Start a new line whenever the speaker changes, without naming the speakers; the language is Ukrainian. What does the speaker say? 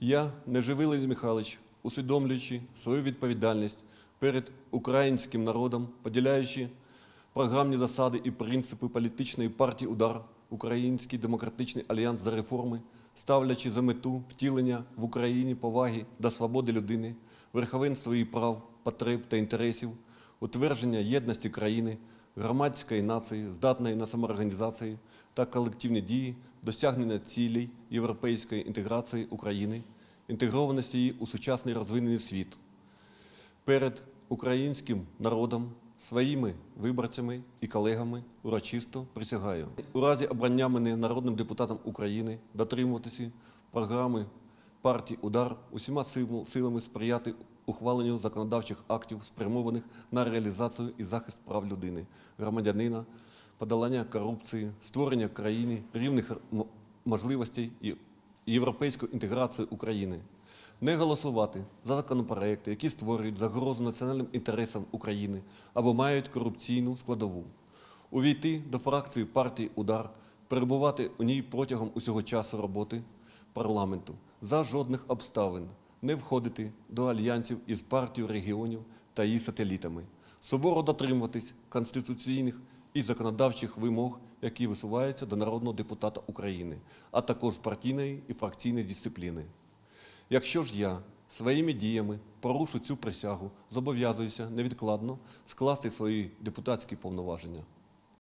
Я, Неживилий Михайлович, усвідомлюючи свою відповідальність перед українським народом, поділяючи програмні засади і принципи політичної партії Удар, Український демократичний альянс за реформи, ставлячи за мету втілення в Україні поваги до свободи людини, верховенства її прав, потреб та інтересів, утвердження єдності країни, громадської нації, здатної на самоорганізацію та колективні дії, досягнення цілей європейської інтеграції України, інтегрованості її у сучасний розвинений світ перед українським народом, своїми виборцями і колегами урочисто присягаю. У разі обрання мене народним депутатом України дотримуватися програми партії Удар усіма силами сприяти ухваленню законодавчих актів, спрямованих на реалізацію і захист прав людини, громадянина, подолання корупції, створення країни рівних можливостей і європейську інтеграцію України. Не голосувати за законопроекти, які створюють загрозу національним інтересам України або мають корупційну складову, увійти до фракції партії Удар, перебувати у ній протягом усього часу роботи парламенту за жодних обставин, не входити до альянсів із партією регіонів та її сателітами, суворо дотримуватись конституційних і законодавчих вимог, які висуваються до народного депутата України, а також партійної і фракційної дисципліни. Якщо ж я своїми діями порушу цю присягу, зобов'язуюся невідкладно скласти свої депутатські повноваження.